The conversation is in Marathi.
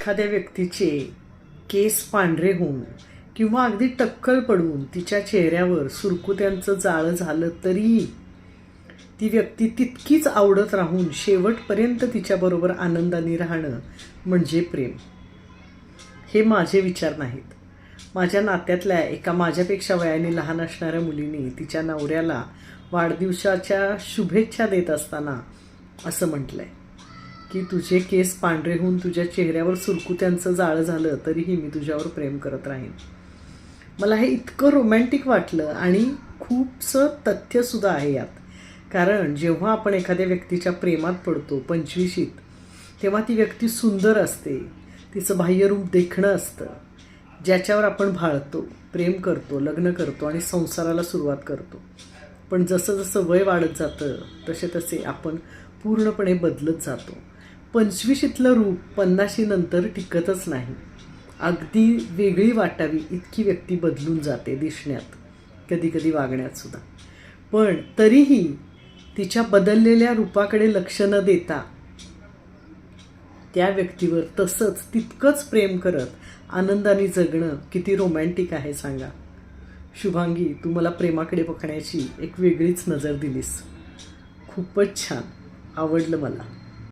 एखाद्या व्यक्तीचे केस पांढरे होऊन किंवा अगदी टक्कल पडून तिच्या चेहऱ्यावर सुरकुत्यांचं जाळं झालं तरीही ती व्यक्ती तितकीच आवडत राहून शेवटपर्यंत तिच्याबरोबर आनंदाने राहणं म्हणजे प्रेम. हे माझे विचार नाहीत. माझ्या नात्यातल्या एका माझ्यापेक्षा वयाने लहान असणाऱ्या मुलीने तिच्या नवऱ्याला वाढदिवसाच्या शुभेच्छा देत असताना असं म्हटलं आहे की तुझे केस पांढरे होऊन तुझ्या चेहऱ्यावर सुरकुत्यांचं जाळं झालं तरीही मी तुझ्यावर प्रेम करत राहीन. मला हे इतकं रोमॅन्टिक वाटलं आणि खूपसं तथ्यसुद्धा आहे यात. कारण जेव्हा आपण एखाद्या व्यक्तीच्या प्रेमात पडतो पंचवीशीत तेव्हा ती व्यक्ती सुंदर असते. तिचं बाह्यरूप देखणं असतं. ज्याच्यावर आपण भाळतो प्रेम करतो लग्न करतो आणि संसाराला सुरुवात करतो. पण जसं जसं वय वाढत जातं तसे तसे आपण पूर्णपणे बदलत जातो. पंचवीशीतलं रूप पन्नाशीनंतर टिकतच नाही. अगदी वेगळी वाटावी इतकी व्यक्ती बदलून जाते दिसण्यात कधी कधी वागण्यात सुद्धा. पण तरीही तिच्या बदललेल्या रूपाकडे लक्ष न देता त्या व्यक्तीवर तसंच तितकंच प्रेम करत आनंदाने जगणं किती रोमॅन्टिक आहे सांगा. शुभांगी तू मला प्रेमाकडे बघण्याची एक वेगळीच नजर दिलीस. खूपच छान. आवडलं मला.